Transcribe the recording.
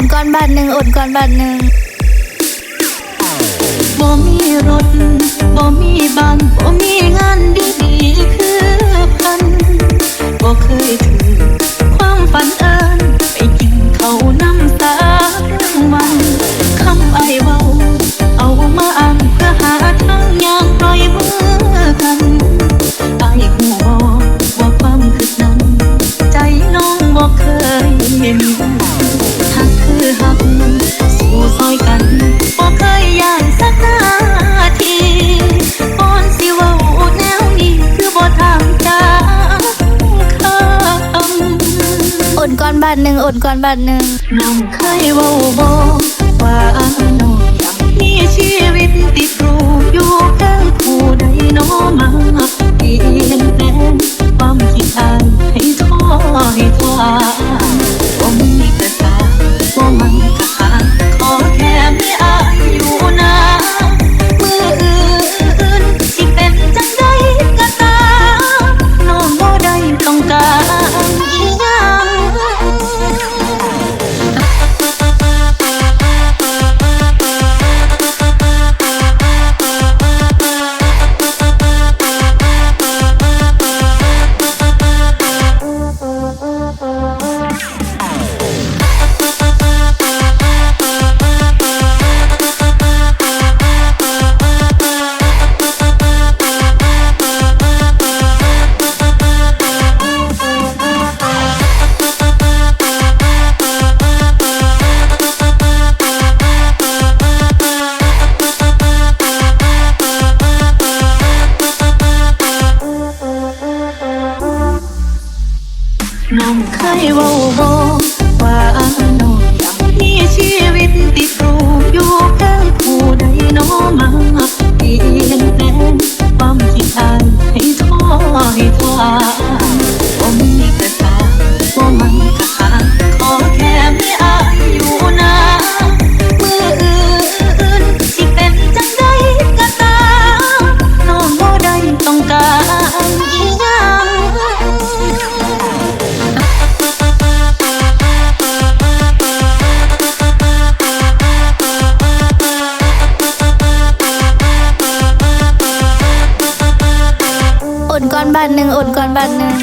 ดก่อนบาทหนึ่งอดก่อนบาทหนึ่งบ่มีรถบ่มีบ้านบ่มีงาน อนบาทหนึ่งอดก่อนบาทหนึ่งน้องเคยเว้าบอกว่าอันนนมีชีวิตติ 梦开我梦 khay. ดก่อนบานหนึ่งอดก่อนบานหนึ่ง